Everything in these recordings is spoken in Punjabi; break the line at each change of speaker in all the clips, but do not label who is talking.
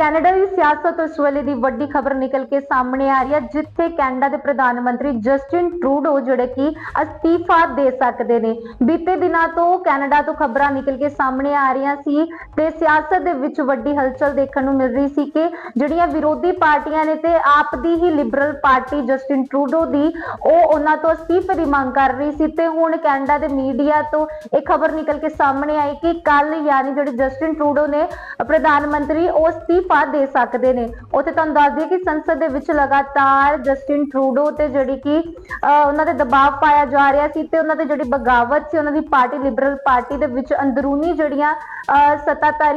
ਕੈਨੇਡਾ ਦੀ ਸਿਆਸਤ ਉਸ ਵੇਲੇ ਦੀ ਵੱਡੀ ਖਬਰ ਨਿਕਲ ਕੇ ਸਾਹਮਣੇ ਆ ਰਹੀ ਹੈ, ਜਿੱਥੇ ਕੈਨੇਡਾ ਦੇ ਪ੍ਰਧਾਨ ਮੰਤਰੀ ਜਸਟਿਨ ਟਰੂਡੋ ਜਿਹੜੇ ਕਿ ਅਸਤੀਫਾ ਦੇ ਸਕਦੇ ਨੇ। ਬੀਤੇ ਦਿਨਾਂ ਤੋਂ ਕੈਨੇਡਾ ਤੋਂ ਖਬਰਾਂ ਨਿਕਲ ਕੇ ਸਾਹਮਣੇ ਆ ਰਹੀਆਂ ਸੀ ਤੇ ਸਿਆਸਤ ਦੇ ਵਿੱਚ ਵੱਡੀ ਹਲਚਲ ਦੇਖਣ ਨੂੰ ਮਿਲ ਰਹੀ ਸੀ ਕਿ ਜਿਹੜੀਆਂ ਵਿਰੋਧੀ ਪਾਰਟੀਆਂ ਨੇ ਤੇ ਆਪ ਦੀ ਹੀ ਲਿਬਰਲ ਪਾਰਟੀ ਜਸਟਿਨ ਟਰੂਡੋ ਦੀ, ਉਹ ਉਹਨਾਂ ਤੋਂ ਅਸਤੀਫੇ ਦੀ ਮੰਗ ਕਰ ਰਹੀ ਸੀ। ਤੇ ਹੁਣ ਕੈਨੇਡਾ ਦੇ ਮੀਡੀਆ ਤੋਂ ਇਹ ਖਬਰ ਨਿਕਲ ਕੇ ਸਾਹਮਣੇ ਆਈ ਕਿ ਕੱਲ ਯਾਨੀ ਜਿਹੜੇ ਜਸਟਿਨ ਟਰੂਡੋ ਨੇ ਪ੍ਰਧਾਨ ਮੰਤਰੀ, ਉਹ ਅਸਤੀਫਾ ਦੇ ਸਕਦੇ ਨੇ। ਉੱਥੇ ਤੁਹਾਨੂੰ ਦੱਸ ਦਈਏ ਕਿ ਸੰਸਦ ਦੇ ਵਿੱਚ ਲਗਾਤਾਰ ਜਸਟਿਨ ਟਰੂਡੋ ਤੇ ਜਿਹੜੀ ਕਿ ਉਹਨਾਂ ਦੇ ਦਬਾਅ ਪਾਇਆ ਜਾ ਰਿਹਾ ਸੀ ਤੇ ਉਹਨਾਂ ਦੇ ਜਿਹੜੀ ਬਗਾਵਤ ਸੀ ਉਹਨਾਂ ਦੀ ਪਾਰਟੀ ਲਿਬਰਲ ਪਾਰਟੀ ਦੇ ਵਿੱਚ ਅੰਦਰੂਨੀ ਜਿਹੜੀਆਂ ਅਹ,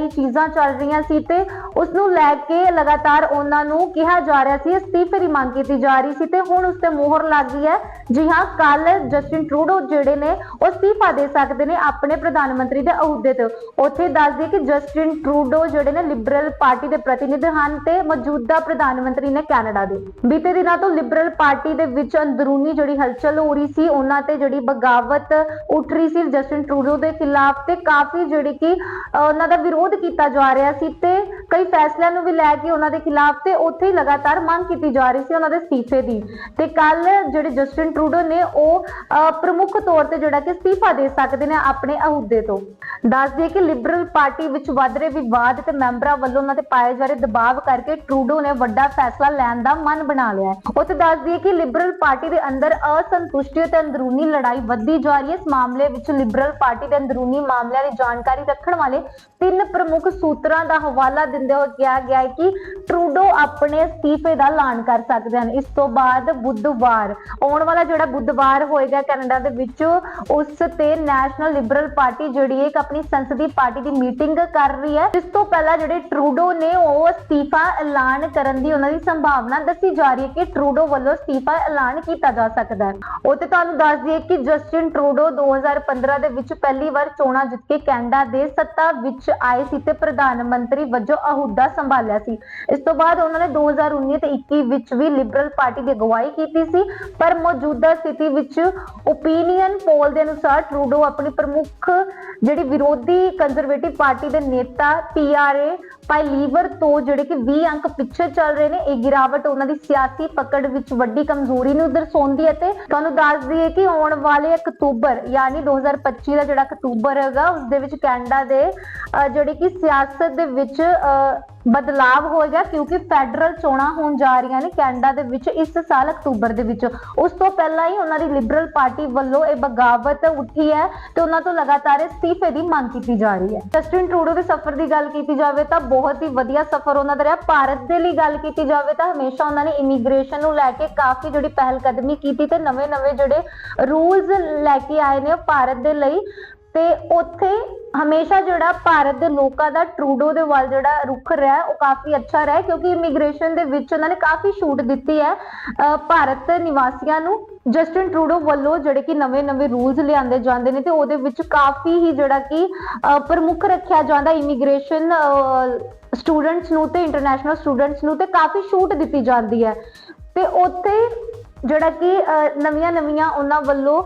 ਚੀਜ਼ਾਂ ਚੱਲ ਰਹੀਆਂ ਸੀ ਤੇ ਉਸ ਨੂੰ ਲੈ ਕੇ ਲਗਾਤਾਰ ਉਹਨਾਂ ਨੂੰ ਕਿਹਾ ਜਾ ਰਿਹਾ ਸੀ ਅਸਤੀਫੇ ਦੀ ਮੰਗ ਕੀਤੀ ਜਾ ਰਹੀ ਸੀ ਤੇ ਹੁਣ ਉਸ ਤੇ ਮੋਹਰ ਲੱਗ ਗਈ ਹੈ। ਜੀ ਹਾਂ ਕੱਲ ਜਸਟਿਨ ਟਰੂਡੋ ਜਿਹੜੇ ਨੇ ਉਹ ਅਸਤੀਫਾ ਦੇ ਸਕਦੇ ਨੇ ਆਪਣੇ ਪ੍ਰਧਾਨ ਮੰਤਰੀ ਦੇ ਅਹੁਦੇ ਤੋਂ। ਉੱਥੇ ਦੱਸ ਦਈਏ ਕਿ ਜਸਟਿਨ ਟਰੂਡੋ ਜਿਹੜੇ ਨੇ ਲਿਬਰਲ ਪਾਰਟੀ ਦੇ ਪ੍ਰਤੀਨਿਧ ਹਨ ਤੇ ਮੌਜੂਦਾ ਪ੍ਰਧਾਨ ਮੰਤਰੀ ਨੇ ਕੈਨੇਡਾ ਦੇ। ਬੀਤੇ ਦਿਨਾਂ ਤੋਂ ਲਿਬਰਲ ਪਾਰਟੀ ਦੇ ਵਿੱਚ ਅੰਦਰੂਨੀ ਜਿਹੜੀ ਹਲਚਲ ਹੋ ਰਹੀ ਸੀ, ਉਹਨਾਂ ਤੇ ਜਿਹੜੀ ਬਗਾਵਤ ਉੱਠ ਰਹੀ ਸੀ ਜਸਟਿਨ ਟਰੂਡੋ ਦੇ ਖਿਲਾਫ ਤੇ ਕਾਫੀ ਜਿਹੜੀ ਕਿ ਉਹਨਾਂ ਦਾ ਵਿਰੋਧ ਕੀਤਾ ਜਾ ਰਿਹਾ ਸੀ ਤੇ ਕਈ ਫੈਸਲਿਆਂ ਨੂੰ ਵੀ ਲੈ ਕੇ ਉਹਨਾਂ ਦੇ ਖਿਲਾਫ ਤੇ ਉੱਥੇ ਹੀ ਲਗਾਤਾਰ ਮੰਗ ਕੀਤੀ ਜਾ ਰਹੀ ਸੀ ਉਹਨਾਂ ਦੇ ਅਸਤੀਫੇ ਦੀ। ਤੇ ਕੱਲ ਜਿਹੜੇ ਜਸਟਿਨ ਟਰੂਡੋ ਨੇ ਉਹ ਪ੍ਰਮੁੱਖ ਤੌਰ ਤੇ ਜਿਹੜਾ ਕਿ ਅਸਤੀਫਾ ਦੇ ਸਕਦੇ ਨੇ ਆਪਣੇ ਅਹੁਦੇ ਤੋਂ। ਦੱਸ ਦਈਏ ਕਿ ਲਿਬਰਲ ਪਾਰਟੀ ਵਿੱਚ ਵੱਧ ਰਹੇ ਵਿਵਾਦ ਤੇ ਮੈਂਬਰਾਂ ਵੱਲੋਂ ਉਹਨਾਂ ਤੇ ਪਾਏ ਜਾ ਰਹੇ ਦਬਾਅ ਕਰਕੇ ਟਰੂਡੋ ਨੇ ਵੱਡਾ ਫੈਸਲਾ ਲੈਣ ਦਾ ਮਨ ਬਣਾ ਲਿਆ ਹੈ। ਉੱਥੇ ਦੱਸ ਦਈਏ ਕਿ ਲਿਬਰਲ ਪਾਰਟੀ ਦੇ ਅੰਦਰ ਅਸੰਤੁਸ਼ਟੀ ਤੇ ਅੰਦਰੂਨੀ ਲੜਾਈ ਵੱਧਦੀ ਜਾ ਰਹੀ ਹੈ। ਇਸ ਮਾਮਲੇ ਵਿੱਚ ਲਿਬਰਲ ਪਾਰਟੀ ਦੇ ਅੰਦਰੂਨੀ ਮਾਮਲਿਆਂ ਦੀ ਜਾਣਕਾਰੀ ਰੱਖਣ ਵਾਲੇ ਤਿੰਨ ਪ੍ਰਮੁੱਖ ਸੂਤਰਾਂ ਦਾ ਹਵਾਲਾ ਦਿੰਦੇ ਹੋਏ ਕਿਹਾ ਗਿਆ ਹੈ ਕਿ ਟਰੂਡੋ ਆਪਣੇ ਅਸਤੀਫੇ ਦਾ ਐਲਾਨ ਕਰ ਸਕਦੇ ਹਨ। ਇਸ ਤੋਂ ਬਾਅਦ ਬੁੱਧਵਾਰ, ਆਉਣ ਵਾਲਾ ਜਿਹੜਾ ਬੁੱਧਵਾਰ ਹੋਏਗਾ ਕੈਨੇਡਾ ਦੇ ਵਿੱਚ, ਉਸ ਤੇ ਨੈਸ਼ਨਲ ਲਿਬਰਲ ਪਾਰਟੀ ਜਿਹੜੀ ਹੈ ਇੱਕ ਆਪਣੀ ਸੰਸਦੀ ਪਾਰਟੀ ਦੀ ਮੀਟਿੰਗ ਕਰ ਰਹੀ ਹੈ। ਇਸ ਤੋਂ ਪਹਿਲਾਂ ਜਿਹੜੇ ਟਰੂਡੋ ਨੇ, ਉਹ ਅਸਤੀਫਾ ਐਲਾਨ ਕਰਨ ਦੀ ਉਹਨਾਂ ਦੀ ਸੰਭਾਵਨਾ ਦੱਸੀ ਜਾ ਰਹੀ ਹੈ ਕਿ ਟਰੂਡੋ ਵੱਲੋਂ ਅਸਤੀਫਾ ਐਲਾਨ ਕੀਤਾ ਜਾ ਸਕਦਾ ਹੈ। ਉਹ ਤੇ ਤੁਹਾਨੂੰ ਦੱਸ ਦਈਏ ਕਿ ਜਸਟਿਨ ਟਰੂਡੋ 2015 ਦੇ ਵਿੱਚ ਪਹਿਲੀ ਵਾਰ ਚੋਣਾਂ ਜਿੱਤ ਕੇ ਕੈਨੇਡਾ ਦੇ ਸੱਤਾ ਵਿੱਚ ਆਏ ਸੀ ਤੇ ਪ੍ਰਧਾਨ ਮੰਤਰੀ ਵਜੋਂ ਅਹੁਦਾ ਸੰਭਾਲਿਆ ਸੀ। ਇਸ ਤੋਂ ਬਾਅਦ ਉਹਨਾਂ ਨੇ 2019 ਤੇ 21 ਵਿੱਚ ਵੀ ਲਿਬਰਲ ਪਾਰਟੀ ਦੀ ਅਗਵਾਈ ਕੀਤੀ ਸੀ, ਪਰ ਮੌਜੂਦਾ ਸਥਿਤੀ ਵਿੱਚ ਓਪੀਨੀਅਨ ਪੋਲ ਦੇ ਅਨੁਸਾਰ ਟਰੂਡੋ ਆਪਣੀ ਪ੍ਰਮੁੱਖ ਜਿਹੜੀ ਵਿਰੋਧੀ ਕੰਜ਼ਰਵੇਟਿਵ ਪਾਰਟੀ ਦੇ ਨੇਤਾ ਪੀਆਰਏ ਪਾਈ ਲੀਵਰ ਤੋਂ ਜਿਹੜੇ ਕਿ 20 ਅੰਕ ਪਿੱਛੇ ਚੱਲ ਰਹੇ ਨੇ ਇਹ ਗਿਰਾਵਟ ਉਹਨਾਂ ਦੀ ਸਿਆਸੀ ਪਕੜ ਵਿੱਚ ਵੱਡੀ ਕਮਜ਼ੋਰੀ ਨੂੰ ਦਰਸਾਉਂਦੀ ਹੈ ਤੇ ਤੁਹਾਨੂੰ ਦੱਸ ਦਈਏ ਕਿ ਆਉਣ ਵਾਲੇ ਅਕਤੂਬਰ ਯਾਨੀ 2025 ਦਾ ਜਿਹੜਾ ਅਕਤੂਬਰ ਹੈਗਾ ਉਸ ਦੇ ਵਿੱਚ ਕੈਨੇਡਾ ਦੇ ਅਹ, ਜਿਹੜੀ ਕਿ ਸਿਆਸਤ ਦੇ ਵਿੱਚ ਅਹ, ਬਦਲਾਵ ਹੋਏਗਾ ਕਿਉਂਕਿ ਫੈਡਰਲ ਚੋਣਾਂ ਹੋਣ ਜਾ ਰਹੀਆਂ ਨੇ ਕੈਨੇਡਾ ਦੇ ਵਿੱਚ ਇਸ ਸਾਲ ਅਕਤੂਬਰ ਦੇ ਵਿੱਚ। ਉਸ ਤੋਂ ਪਹਿਲਾਂ ਹੀ ਉਹਨਾਂ ਦੀ ਲਿਬਰਲ ਪਾਰਟੀ ਵੱਲੋਂ ਇਹ ਬਗਾਵਤ ਉੱਠੀ ਹੈ ਤੇ ਉਹਨਾਂ ਤੋਂ ਲਗਾਤਾਰ ਅਸਤੀਫੇ ਦੀ ਮੰਗ ਕੀਤੀ ਜਾ ਰਹੀ ਹੈ। ਜਸਟਿਨ ਟਰੂਡੋ ਦੇ ਸਫ਼ਰ ਦੀ ਗੱਲ ਕੀਤੀ ਜਾਵੇ ਤਾਂ ਬਹੁਤ ਹੀ ਵਧੀਆ ਸਫ਼ਰ ਉਹਨਾਂ ਦਾ ਰਿਹਾ। ਭਾਰਤ ਦੇ ਲਈ ਗੱਲ ਕੀਤੀ ਜਾਵੇ ਤਾਂ ਹਮੇਸ਼ਾ ਉਹਨਾਂ ਨੇ ਇਮੀਗ੍ਰੇਸ਼ਨ ਨੂੰ ਲੈ ਕੇ ਕਾਫੀ ਜਿਹੜੀ ਪਹਿਲ ਕਦਮੀ ਕੀਤੀ ਤੇ ਨਵੇਂ-ਨਵੇਂ ਜਿਹੜੇ ਰੂਲਸ ਲੈ ਕੇ ਆਏ ਨੇ ਭਾਰਤ ਦੇ ਲਈ। ਤੇ ਉੱਥੇ ਹਮੇਸ਼ਾ ਜਿਹੜਾ ਭਾਰਤ ਦੇ ਲੋਕਾਂ ਦਾ ਟਰੂਡੋ ਦੇ ਵੱਲ ਜਿਹੜਾ ਰੁਖ ਰਿਹਾ, ਉਹ ਕਾਫੀ ਅੱਛਾ ਰਿਹਾ, ਕਿਉਂਕਿ ਇਮੀਗ੍ਰੇਸ਼ਨ ਦੇ ਵਿੱਚ ਉਹਨਾਂ ਨੇ ਕਾਫੀ ਛੂਟ ਦਿੱਤੀ ਹੈ ਭਾਰਤ ਨਿਵਾਸੀਆਂ ਨੂੰ। ਜਸਟਿਨ ਟਰੂਡੋ ਵੱਲੋਂ ਜਿਹੜੇ ਕਿ ਨਵੇਂ-ਨਵੇਂ ਰੂਲਸ ਲਿਆਂਦੇ ਜਾਂਦੇ ਨੇ ਤੇ ਉਹਦੇ ਵਿੱਚ ਕਾਫੀ ਹੀ ਜਿਹੜਾ ਕਿ ਪ੍ਰਮੁੱਖ ਰੱਖਿਆ ਜਾਂਦਾ ਇਮੀਗ੍ਰੇਸ਼ਨ ਸਟੂਡੈਂਟਸ ਨੂੰ ਤੇ ਇੰਟਰਨੈਸ਼ਨਲ ਸਟੂਡੈਂਟਸ ਨੂੰ ਤੇ ਕਾਫੀ ਛੂਟ ਦਿੱਤੀ ਜਾਂਦੀ ਹੈ। ਤੇ ਉੱਥੇ ਜਿਹੜਾ ਕਿ ਨਵੀਆਂ-ਨਵੀਆਂ ਉਹਨਾਂ ਵੱਲੋਂ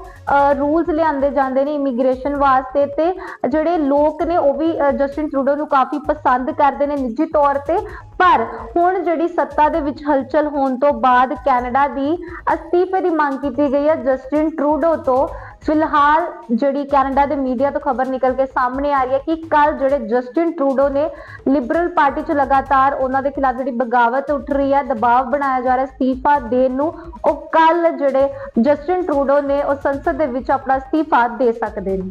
ਰੂਲਸ ਲਿਆਂਦੇ ਜਾਂਦੇ ਨੇ ਇਮੀਗ੍ਰੇਸ਼ਨ ਵਾਸਤੇ ਤੇ ਜਿਹੜੇ ਲੋਕ ਨੇ ਉਹ ਵੀ ਜਸਟਿਨ ਟਰੂਡੋ ਨੂੰ ਕਾਫੀ ਪਸੰਦ ਕਰਦੇ ਨੇ ਨਿੱਜੀ ਤੌਰ ਤੇ। ਪਰ ਹੁਣ ਜਿਹੜੀ ਸੱਤਾ ਦੇ ਵਿੱਚ ਹਲਚਲ ਹੋਣ ਤੋਂ ਬਾਅਦ ਕੈਨੇਡਾ ਦੀ ਅਸਤੀਫੇ ਦੀ ਮੰਗ ਕੀਤੀ ਗਈ ਹੈ ਜਸਟਿਨ ਟਰੂਡੋ ਤੋਂ। ਫਿਲਹਾਲ ਜਿਹੜੀ ਕੈਨੇਡਾ ਦੇ ਮੀਡੀਆ ਤੋਂ ਖਬਰ ਨਿਕਲ ਕੇ ਸਾਹਮਣੇ ਆ ਰਹੀ ਹੈ ਕਿ ਕੱਲ ਜਿਹੜੇ ਜਸਟਿਨ ਟਰੂਡੋ ਨੇ ਲਿਬਰਲ ਪਾਰਟੀ 'ਚ ਲਗਾਤਾਰ ਉਹਨਾਂ ਦੇ ਖਿਲਾਫ ਜਿਹੜੀ ਬਗਾਵਤ ਉੱਠ ਰਹੀ ਹੈ, ਦਬਾਅ ਬਣਾਇਆ ਜਾ ਰਿਹਾ ਅਸਤੀਫਾ ਦੇਣ ਨੂੰ, ਉਹ ਕੱਲ ਜਿਹੜੇ ਜਸਟਿਨ ਟਰੂਡੋ ਨੇ ਉਹ ਸੰਸਦ ਦੇ ਵਿੱਚ ਆਪਣਾ ਅਸਤੀਫਾ ਦੇ ਸਕਦੇ ਨੇ।